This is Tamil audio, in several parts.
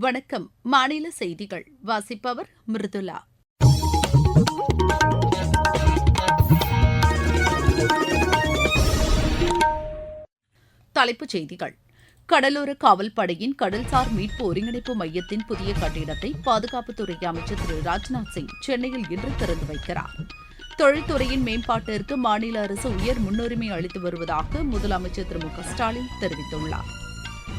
வணக்கம். மாநில செய்திகள். வாசிப்பவர் மிருதுலா தலைப்புச் செய்திகள். கடலோர காவல்படையின் கடல்சார் மீட்பு ஒருங்கிணைப்பு மையத்தின் புதிய கட்டிடத்தை பாதுகாப்புத்துறை அமைச்சர் திரு. ராஜ்நாத் சிங் சென்னையில் இன்று திறந்து வைக்கிறார். தொழில்துறையின் மேம்பாட்டிற்கு மாநில அரசு உயர் முன்னுரிமை அளித்து வருவதாக முதலமைச்சர் திரு. மு. க. ஸ்டாலின் தெரிவித்துள்ளார்.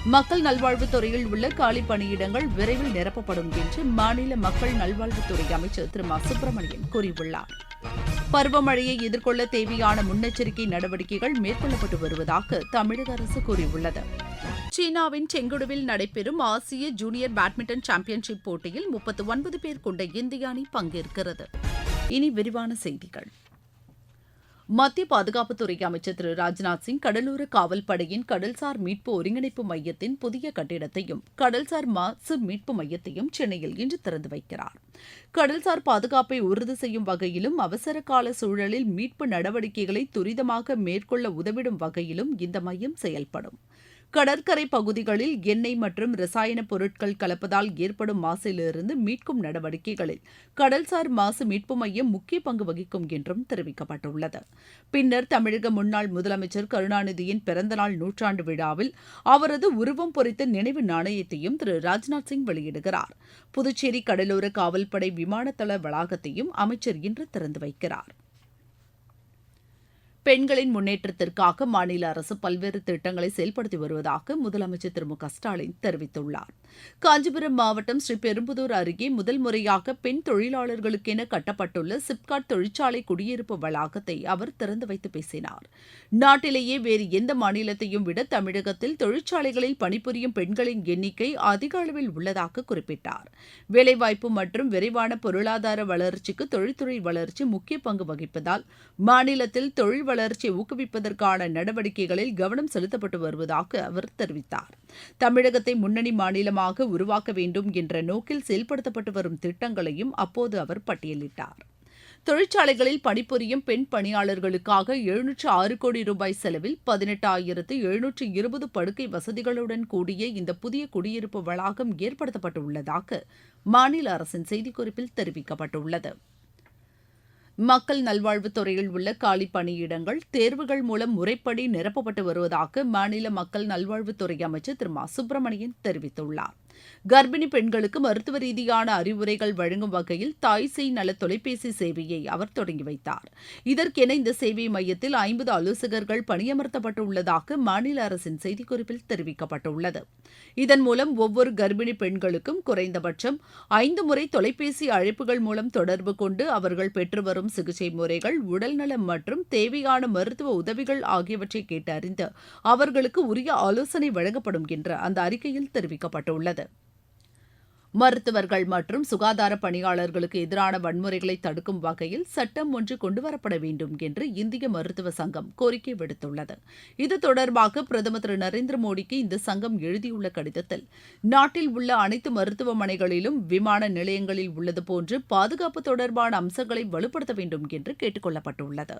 மக்கள் நல்வாழ்வுத்துறையில் உள்ள காலி பணியிடங்கள் விரைவில் நிரப்பப்படும் என்று மாநில மக்கள் நல்வாழ்வுத்துறை அமைச்சர் திரு மா. சுப்பிரமணியன் கூறியுள்ளார். பருவமழையை எதிர்கொள்ள தேவையான முன்னெச்சரிக்கை நடவடிக்கைகள் மேற்கொள்ளப்பட்டு வருவதாக தமிழக அரசு கூறியுள்ளது. சீனாவின் செங்குடுவில் நடைபெறும் ஆசிய ஜூனியர் பேட்மிண்டன் சாம்பியன்ஷிப் போட்டியில் முப்பத்து ஒன்பது பேர் கொண்ட இந்திய அணி பங்கேற்கிறது. இனி விரிவான செய்திகள். மத்திய பாதுகாப்புத்துறை அமைச்சர் திரு ராஜ்நாத் சிங் கடலோர காவல்படையின் கடல்சார் மீட்பு ஒருங்கிணைப்பு மையத்தின் புதிய கட்டிடத்தையும் கடல்சார் மாசு மீட்பு மையத்தையும் சென்னையில் இன்று திறந்து வைக்கிறார். கடல்சார் பாதுகாப்பை உறுதி செய்யும் வகையிலும் அவசர கால சூழலில் மீட்பு நடவடிக்கைகளை துரிதமாக மேற்கொள்ள உதவிடும் வகையிலும் இந்த மையம் செயல்படும். கடற்கரை பகுதிகளில் எண்ணெய் மற்றும் ரசாயன பொருட்கள் கலப்பதால் ஏற்படும் மாசிலிருந்து மீட்கும் நடவடிக்கைகளில் கடல்சார் மாசு மீட்பு மையம் முக்கிய பங்கு வகிக்கும் என்றும் தெரிவிக்கப்பட்டுள்ளது. பின்னர் தமிழக முன்னாள் முதலமைச்சர் கருணாநிதியின் பிறந்தநாள் நூற்றாண்டு விழாவில் அவரது உருவம் பொறித்த நினைவு நாணயத்தையும் திரு. ராஜ்நாத் சிங் வெளியிடுகிறார். புதுச்சேரி கடலோர காவல்படை விமானத்தள வளாகத்தையும் அமைச்சர் இன்று திறந்து வைக்கிறார். பெண்களின் முன்னேற்றத்திற்காக மாநில அரசு பல்வேறு திட்டங்களை செயல்படுத்தி வருவதாக முதலமைச்சர் திரு மு க ஸ்டாலின் தெரிவித்துள்ளார். காஞ்சிபுரம் மாவட்டம் ஸ்ரீபெரும்புதூர் அருகே முதல் முறையாக பெண் தொழிலாளர்களுக்கென கட்டப்பட்டுள்ள சிப்காட் தொழிற்சாலை குடியிருப்பு வளாகத்தை அவர் திறந்து வைத்து பேசினார். நாட்டிலேயே வேறு எந்த மாநிலத்தையும் விட தமிழகத்தில் தொழிற்சாலைகளில் பணிபுரியும் பெண்களின் எண்ணிக்கை அதிக அளவில் உள்ளதாக குறிப்பிட்டார். வேலைவாய்ப்பு மற்றும் விரைவான பொருளாதார வளர்ச்சிக்கு தொழில்துறை வளர்ச்சி முக்கிய பங்கு வகிப்பதால் மாநிலத்தில் தொழில் வளர்ச்சியை ஊக்குவிப்பதற்கான நடவடிக்கைகளில் கவனம் செலுத்தப்பட்டு வருவதாக அவர் தெரிவித்தார். தமிழகத்தை முன்னணி மாநிலமாக உருவாக்க வேண்டும் என்ற நோக்கில் செயல்படுத்தப்பட்டு வரும் திட்டங்களையும் அப்போது அவர் பட்டியலிட்டார். தொழிற்சாலைகளில் பணிபுரியும் பெண் பணியாளர்களுக்காக எழுநூற்று ஆறு கோடி ரூபாய் செலவில் பதினெட்டாயிரத்து எழுநூற்று இருபது படுக்கை வசதிகளுடன் கூடிய இந்த புதிய குடியிருப்பு வளாகம் ஏற்படுத்தப்பட்டுள்ளதாக மாநில அரசின் செய்திக்குறிப்பில் தெரிவிக்கப்பட்டுள்ளது. மக்கள் நல்வாழ்வுத்துறையில் உள்ள காலி பணியிடங்கள் தேர்வுகள் மூலம் முறைப்படி நிரப்பப்பட்டு வருவதாக மாநில மக்கள் நல்வாழ்வுத்துறை அமைச்சர் திரு மா சுப்பிரமணியன் தெரிவித்துள்ளார். கர்ப்பிணி பெண்களுக்கு மருத்துவ ரீதியான அறிவுரைகள் வழங்கும் வகையில் தாய் சேய் நல தொலைபேசி சேவையை அவர் தொடங்கி வைத்தார். இதற்கென இந்த சேவை மையத்தில் ஐம்பது ஆலோசகர்கள் பணியமர்த்தப்பட்டுள்ளதாக மாநில அரசின் செய்திக்குறிப்பில் தெரிவிக்கப்பட்டுள்ளது. இதன் மூலம் ஒவ்வொரு கர்ப்பிணி பெண்களுக்கும் குறைந்தபட்சம் ஐந்து முறை தொலைபேசி அழைப்புகள் மூலம் தொடர்பு கொண்டு அவர்கள் பெற்று வரும் சிகிச்சை முறைகள் உடல்நலம் மற்றும் தேவையான மருத்துவ உதவிகள் ஆகியவற்றை கேட்டறிந்து அவர்களுக்கு உரிய ஆலோசனை வழங்கப்படும் என்று அந்த அறிக்கையில் தெரிவிக்கப்பட்டுள்ளது. மருத்துவர்கள் மற்றும் சுகாதார பணியாளர்களுக்கு எதிரான வன்முறைகளை தடுக்கும் வகையில் சட்டம் ஒன்று கொண்டுவரப்பட வேண்டும் என்று இந்திய மருத்துவ சங்கம் கோரிக்கை விடுத்துள்ளது. இது தொடர்பாக பிரதமர் திரு நரேந்திர மோடிக்கு இந்த சங்கம் எழுதியுள்ள கடிதத்தில் நாட்டில் உள்ள அனைத்து மருத்துவமனைகளிலும் விமான நிலையங்களில் உள்ளது போன்று பாதுகாப்பு தொடர்பான அம்சங்களை வலுப்படுத்த வேண்டும் என்று கேட்டுக் கொள்ளப்பட்டுள்ளது.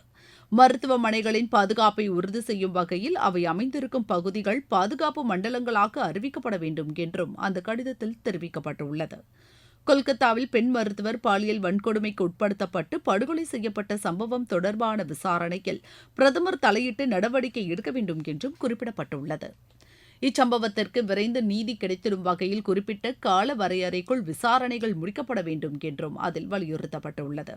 மருத்துவமனைகளின் பாதுகாப்பை உறுதி செய்யும் வகையில் அவை அமைந்திருக்கும் பகுதிகள் பாதுகாப்பு மண்டலங்களாக அறிவிக்கப்பட வேண்டும் என்றும் அந்த கடிதத்தில் தெரிவிக்கப்பட்டுள்ளது. கொல்கத்தாவில் பெண் மருத்துவர் பாலியல் வன்கொடுமைக்கு உட்படுத்தப்பட்டு படுகொலை செய்யப்பட்ட சம்பவம் தொடர்பான விசாரணையில் பிரதமர் தலையிட்டு நடவடிக்கை எடுக்க வேண்டும் என்றும் குறிப்பிடப்பட்டுள்ளது. இச்சம்பவத்திற்கு விரைந்து நீதி கிடைத்திடும் வகையில் குறிப்பிட்ட கால வரையறைக்குள் விசாரணைகள் முடிக்கப்பட வேண்டும் என்றும் அதில் வலியுறுத்தப்பட்டுள்ளது.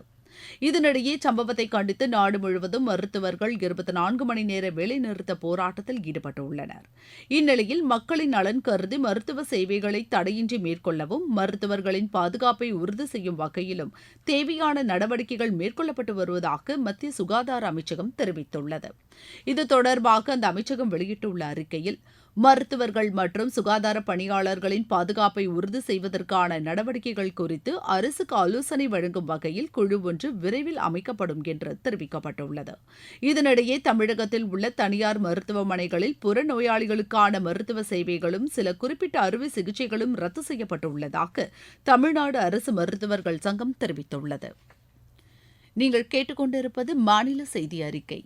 இதனிடையே சம்பவத்தை கண்டித்து நாடு முழுவதும் மருத்துவர்கள் இருபத்தி நான்கு மணி நேர வேலைநிறுத்த போராட்டத்தில் ஈடுபட்டுள்ளனர். இந்நிலையில் மக்களின் நலன் கருதி மருத்துவ சேவைகளை தடையின்றி மேற்கொள்ளவும் மருத்துவர்களின் பாதுகாப்பை உறுதி செய்யும் வகையிலும் தேவையான நடவடிக்கைகள் மேற்கொள்ளப்பட்டு வருவதாக மத்திய சுகாதார அமைச்சகம் தெரிவித்துள்ளது. இது தொடர்பாக அந்த அமைச்சகம் வெளியிட்டுள்ள அறிக்கையில் மருத்துவர்கள் மற்றும் சுகாதார பணியாளர்களின் பாதுகாப்பை உறுதி செய்வதற்கான நடவடிக்கைகள் குறித்து அரசுக்கு ஆலோசனை வழங்கும் வகையில் குழு ஒன்று விரைவில் அமைக்கப்படும் என்று தெரிவிக்கப்பட்டுள்ளது. இதனிடையே தமிழகத்தில் உள்ள தனியார் மருத்துவமனைகளில் புறநோயாளிகளுக்கான மருத்துவ சேவைகளும் சில குறிப்பிட்ட அறுவை சிகிச்சைகளும் ரத்து செய்யப்பட்டுள்ளதாக தமிழ்நாடு அரசு மருத்துவர்கள் சங்கம் தெரிவித்துள்ளது. நீங்கள் கேட்டுக்கொண்டிருப்பது மாநில செய்தி அறிக்கை.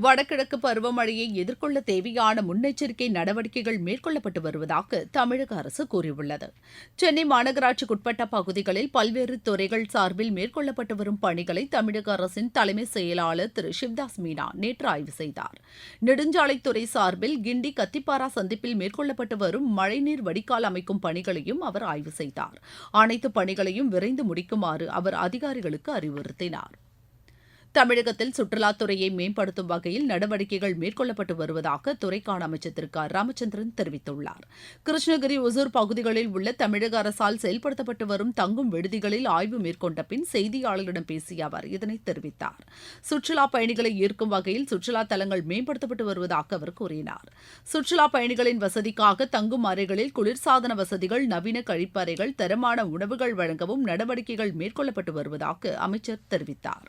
வடகிழக்கு பருவமழையை எதிர்கொள்ள தேவையான முன்னெச்சரிக்கை நடவடிக்கைகள் மேற்கொள்ளப்பட்டு வருவதாக தமிழக அரசு கூறியுள்ளது. சென்னை மாநகராட்சிக்குட்பட்ட பகுதிகளில் பல்வேறு துறைகள் சார்பில் மேற்கொள்ளப்பட்டு வரும் பணிகளை தமிழக அரசின் தலைமை செயலாளர் திரு. சிவ்தாஸ் மீனா நேற்று ஆய்வு செய்தார். நெடுஞ்சாலைத்துறை சார்பில் கிண்டி கத்திப்பாரா சந்திப்பில் மேற்கொள்ளப்பட்டு வரும் மழைநீர் வடிகால் அமைக்கும் பணிகளையும் அவர் ஆய்வு செய்தார். அனைத்து பணிகளையும் விரைந்து முடிக்குமாறு அவர் அதிகாரிகளுக்கு அறிவுறுத்தினார். தமிழகத்தில் சுற்றுலாத்துறையை மேம்படுத்தும் வகையில் நடவடிக்கைகள் மேற்கொள்ளப்பட்டு வருவதாக துறைக்கான அமைச்சர் திரு க. ராமச்சந்திரன் தெரிவித்துள்ளார். கிருஷ்ணகிரி ஒசூர் பகுதிகளில் உள்ள தமிழக அரசால் செயல்படுத்தப்பட்டு வரும் தங்கும் விடுதிகளில் ஆய்வு மேற்கொண்ட பின் செய்தியாளர்களிடம் பேசிய அவர் இதனை தெரிவித்தார். சுற்றுலா பயணிகளை ஈர்க்கும் வகையில் சுற்றுலா தலங்கள் மேம்படுத்தப்பட்டு வருவதாக அவர் கூறினார். சுற்றுலா பயணிகளின் வசதிக்காக தங்கும் அறைகளில் குளிர்சாதன வசதிகள் நவீன கழிப்பறைகள் தரமான உணவுகள் வழங்கவும் நடவடிக்கைகள் மேற்கொள்ளப்பட்டு வருவதாக அமைச்சர் தெரிவித்தார்.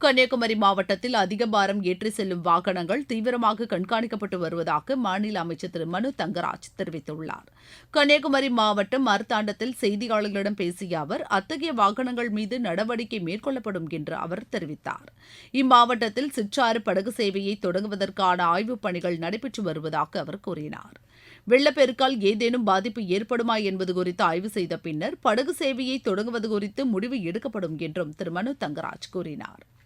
கன்னியாகுமரி மாவட்டத்தில் அதிக பாரம் ஏற்றி செல்லும் வாகனங்கள் தீவிரமாக கண்காணிக்கப்பட்டு வருவதாக மாநில அமைச்சர் திரு. மனு தங்கராஜ் தெரிவித்துள்ளார். கன்னியாகுமரி மாவட்டம் மருத்தாண்டத்தில் செய்தியாளர்களிடம் பேசிய அவர் அத்தகைய வாகனங்கள் மீது நடவடிக்கை மேற்கொள்ளப்படும் என்று அவர் தெரிவித்தார். இம்மாவட்டத்தில் சிற்றாறு படகு சேவையை தொடங்குவதற்கான ஆய்வுப் பணிகள் நடைபெற்று வருவதாக அவர் கூறினார். வெள்ளப்பெருக்கால் ஏதேனும் பாதிப்பு ஏற்படுமா என்பது குறித்து ஆய்வு செய்த பின்னர் படகு சேவையை தொடங்குவது குறித்து முடிவு எடுக்கப்படும் என்றும் திரு. மனு தங்கராஜ் கூறினார்.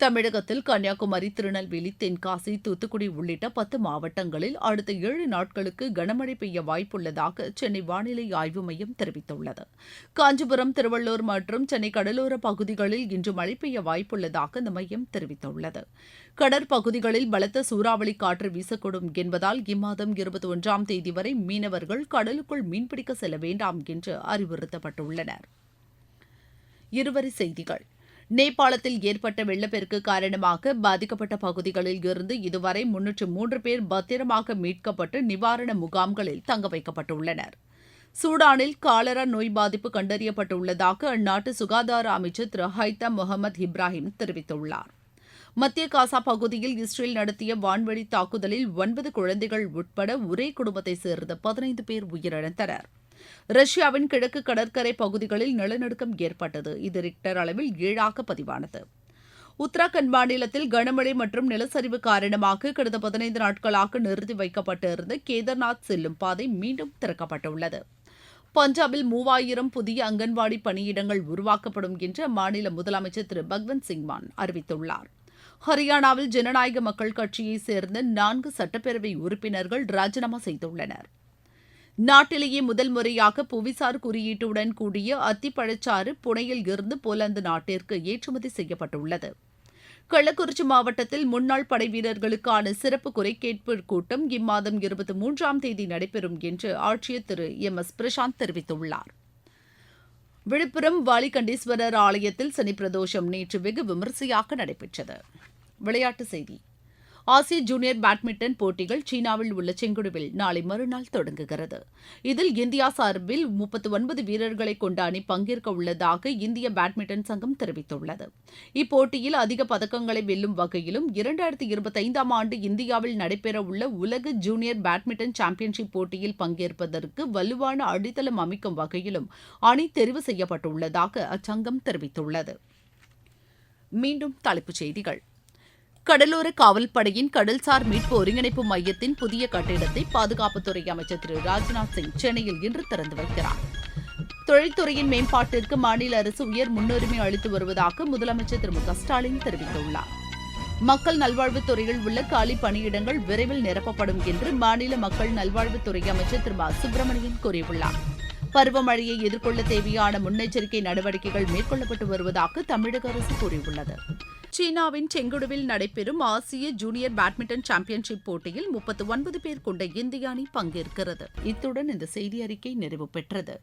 தமிழகத்தில் கன்னியாகுமரி திருநெல்வேலி தென்காசி தூத்துக்குடி உள்ளிட்ட பத்து மாவட்டங்களில் அடுத்த ஏழு நாட்களுக்கு கனமழை பெய்ய வாய்ப்புள்ளதாக சென்னை வானிலை ஆய்வு மையம் தெரிவித்துள்ளது. காஞ்சிபுரம் திருவள்ளூர் மற்றும் சென்னை கடலோர பகுதிகளில் இன்று மழை பெய்ய வாய்ப்புள்ளதாக இந்த மையம் தெரிவித்துள்ளது. கடற்பகுதிகளில் பலத்த சூறாவளி காற்று வீசக்கூடும் என்பதால் இம்மாதம் இருபத்தி ஒன்றாம் தேதி வரை மீனவர்கள் கடலுக்குள் மீன்பிடிக்க செல்ல வேண்டாம் என்று அறிவுறுத்தப்பட்டுள்ளனர். இருவரி செய்திகள். நேபாளத்தில் ஏற்பட்ட வெள்ளப்பெருக்கு காரணமாக பாதிக்கப்பட்ட பகுதிகளில் இருந்து இதுவரை முன்னூற்று மூன்று பேர் பத்திரமாக மீட்கப்பட்டு நிவாரண முகாம்களில் தங்க வைக்கப்பட்டுள்ளனர். சூடானில் காலரா நோய் பாதிப்பு கண்டறியப்பட்டுள்ளதாக அந்நாட்டு சுகாதார அமைச்சர் திரு ஹைத்தா முகமது இப்ராஹிம் தெரிவித்துள்ளார். மத்திய காசா பகுதியில் இஸ்ரேல் நடத்திய வான்வழி தாக்குதலில் ஒன்பது குழந்தைகள் உட்பட ஒரே குடும்பத்தைச் சேர்ந்த பதினைந்து பேர் உயிரிழந்தனர். ரஷ்யாவின் கிழக்கு கடற்கரை பகுதிகளில் நிலநடுக்கம் ஏற்பட்டது. இது ரிக்டர் அளவில் ஏழாக பதிவானது. உத்தராகண்ட் மாநிலத்தில் கனமழை மற்றும் நிலச்சரிவு காரணமாக கடந்த பதினைந்து நாட்களாக நிறுத்தி வைக்கப்பட்டிருந்த கேதார்நாத் செல்லும் பாதை மீண்டும் திறக்கப்பட்டுள்ளது. பஞ்சாபில் மூவாயிரம் புதிய அங்கன்வாடி பணியிடங்கள் உருவாக்கப்படும் என்று அம்மாநில முதலமைச்சர் திரு பக்வந்த் சிங் மான் அறிவித்துள்ளார். ஹரியானாவில் ஜனநாயக மக்கள் கட்சியைச் சேர்ந்த நான்கு சட்டப்பேரவை உறுப்பினர்கள் ராஜினாமா செய்துள்ளனர். நாட்டிலேயே முதல் முறையாக புவிசார் குறியீட்டுடன் கூடிய அத்திப்பழச்சாறு புனையில் இருந்து போலந்து நாட்டிற்கு ஏற்றுமதி செய்யப்பட்டுள்ளது. கள்ளக்குறிச்சி மாவட்டத்தில் முன்னாள் படை வீரர்களுக்கான சிறப்பு குறைகேட்பு கூட்டம் இம்மாதம் இருபத்தி மூன்றாம் தேதி நடைபெறும் என்று ஆட்சியர் திரு எம். எஸ். பிரசாந்த் தெரிவித்துள்ளார். விழுப்புரம் வாலிகண்டீஸ்வரர் ஆலயத்தில் சனி பிரதோஷம் நேற்று வெகு விமரிசையாக நடைபெற்றது. விளையாட்டுச் செய்தி. ஆசிய ஜூனியர் பேட்மிண்டன் போட்டிகள் சீனாவில் உள்ள செங்குடுவில் நாளை மறுநாள் தொடங்குகிறது. இதில் இந்தியா சார்பில் முப்பத்தி ஒன்பது வீரர்களை கொண்ட அணி பங்கேற்க உள்ளதாக இந்திய பேட்மிண்டன் சங்கம் தெரிவித்துள்ளது. இப்போட்டியில் அதிக பதக்கங்களை வெல்லும் வகையிலும் இரண்டாயிரத்தி இருபத்தைந்தாம் ஆண்டு இந்தியாவில் நடைபெறவுள்ள உலக ஜூனியர் பேட்மிண்டன் சாம்பியன்ஷிப் போட்டியில் பங்கேற்பதற்கு வலுவான அடித்தளம் அமைக்கும் வகையிலும் அணி தெரிவு செய்யப்பட்டுள்ளதாக அச்சங்கம் தெரிவித்துள்ளது. மீண்டும் தலைப்புச் செய்திகள். கடலோர காவல்படையின் கடல்சார் மீட்பு ஒருங்கிணைப்பு மையத்தின் புதிய கட்டிடத்தை பாதுகாப்புத்துறை அமைச்சர் திரு. ராஜ்நாத் சிங் சென்னையில் இன்று திறந்து வைக்கிறார். தொழில்துறையின் மேம்பாட்டிற்கு மாநில அரசு உயர் முன்னுரிமை அளித்து வருவதாக முதலமைச்சர் திரு. மு. க. ஸ்டாலின் தெரிவித்துள்ளார். மக்கள் நல்வாழ்வுத்துறையில் உள்ள காலி பணியிடங்கள் விரைவில் நிரப்பப்படும் என்று மாநில மக்கள் நல்வாழ்வுத்துறை அமைச்சர் திரு. மா. சுப்பிரமணியன் கூறியுள்ளார். பருவமழையை எதிர்கொள்ள தேவையான முன்னெச்சரிக்கை நடவடிக்கைகள் மேற்கொள்ளப்பட்டு வருவதாக தமிழக அரசு கூறியுள்ளது. சீனாவின் செங்குடுவில் நடைபெறும் ஆசிய ஜூனியர் பேட்மிண்டன் சாம்பியன்ஷிப் போட்டியில் முப்பத்தி ஒன்பது பேர் கொண்ட இந்திய அணி பங்கேற்கிறது. இத்துடன் இந்த செய்தி அறிக்கை நிறைவு பெற்றது.